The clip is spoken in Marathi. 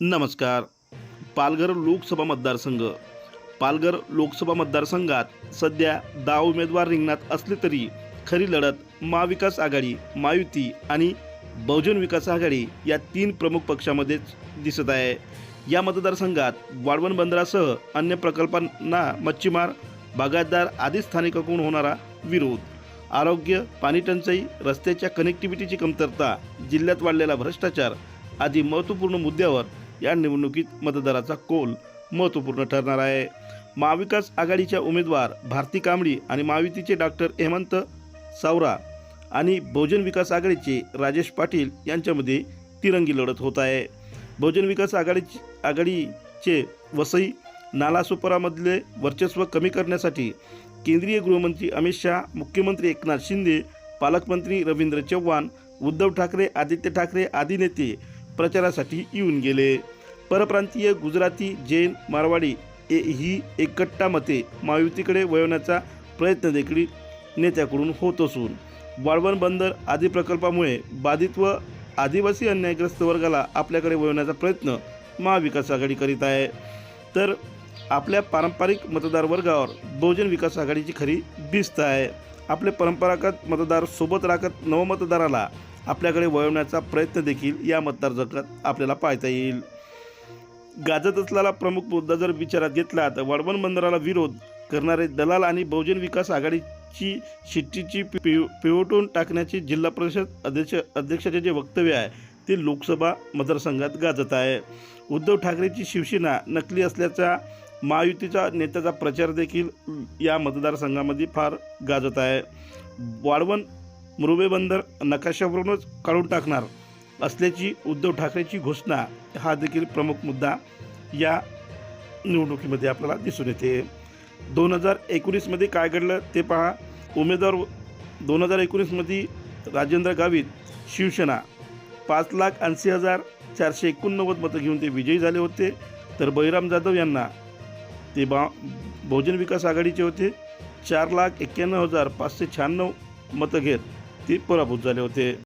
नमस्कार. पालघर लोकसभा मतदारसंघ. पालघर लोकसभा मतदारसंघात सध्या दहा उमेदवार रिंगणात असले तरी खरी लढत महाविकास आघाडी महायुती आणि बहुजन विकास आघाडी या तीन प्रमुख पक्षामध्येच दिसत आहे. या मतदारसंघात वाळवण बंदरासह अन्य प्रकल्पांना मच्छीमार बागायतदार आदी स्थानिकाकडून होणारा विरोध आरोग्य पाणीटंचाई रस्त्याच्या कनेक्टिव्हिटीची कमतरता जिल्ह्यात वाढलेला भ्रष्टाचार आदी महत्त्वपूर्ण मुद्द्यावर या निवडणुकीत मतदाराचा कोल महत्त्वपूर्ण ठरणार आहे. महाविकास आघाडीच्या उमेदवार भारती कांबळी आणि महायुतीचे डॉक्टर हेमंत सावरा आणि बहुजन विकास आघाडीचे राजेश पाटील यांच्यामध्ये तिरंगी लढत होत आहे. बहुजन विकास आघाडीची आघाडीचे वसई नालासोपारामधले वर्चस्व कमी करण्यासाठी केंद्रीय गृहमंत्री अमित शहा मुख्यमंत्री एकनाथ शिंदे पालकमंत्री रवींद्र चव्हाण उद्धव ठाकरे आदित्य ठाकरे आदी नेते प्रचारासाठी येऊन गेले. परप्रांतीय गुजराती जैन मारवाडी ए ही एकट्टा मते महायुतीकडे वळवण्याचा प्रयत्न देखील नेत्याकडून होत असून वाळवण बंदर आदी प्रकल्पामुळे बाधित व आदिवासी अन्यायग्रस्त वर्गाला आपल्याकडे वळवण्याचा प्रयत्न महाविकास आघाडी करीत आहे. तर आपल्या पारंपरिक मतदार वर्गावर बहुजन विकास आघाडीची खरी भिस्त आहे. आपले परंपरागत मतदार सोबत राखत नवमतदाराला आपल्याकडे वळवण्याचा प्रयत्न देखील या मतदारसंघात आपल्याला पाहता येईल. गाजत असलेला प्रमुख मुद्दा जर विचारात घेतला तर वडवण बंदराला विरोध करणारे दलाल आणि बहुजन विकास आघाडीची शिट्टीची पिव पिवटून टाकण्याचे जिल्हा परिषद अध्यक्ष अध्यक्षाचे जे वक्तव्य आहे ते लोकसभा मतदारसंघात गाजत आहे. उद्धव ठाकरेची शिवसेना नकली असल्याचा महायुतीचा नेत्याचा प्रचार देखील या मतदारसंघामध्ये फार गाजत आहे. वाळवण मुरुबे बंदर नकाशावरूनच काढून टाकणार असल्याची उद्धव ठाकरेची घोषणा हा देखील प्रमुख मुद्दा या निवडणुकीमध्ये आपल्याला दिसून येते. दोन हजार एकोणीसमध्ये काय घडलं ते पहा. उमेदवार दोन हजार एकोणीसमध्ये राजेंद्र गावित शिवसेना पाच लाख ऐंशी हजार चारशे एकोणनव्वद मतं घेऊन ते विजयी झाले होते. तर बळीराम जाधव यांना ते बा बहुजन विकास आघाडीचे होते. चार लाख एक्क्याण्णव हजार पाचशे शहाण्णव मतं घेत ते पराभूत झाले होते.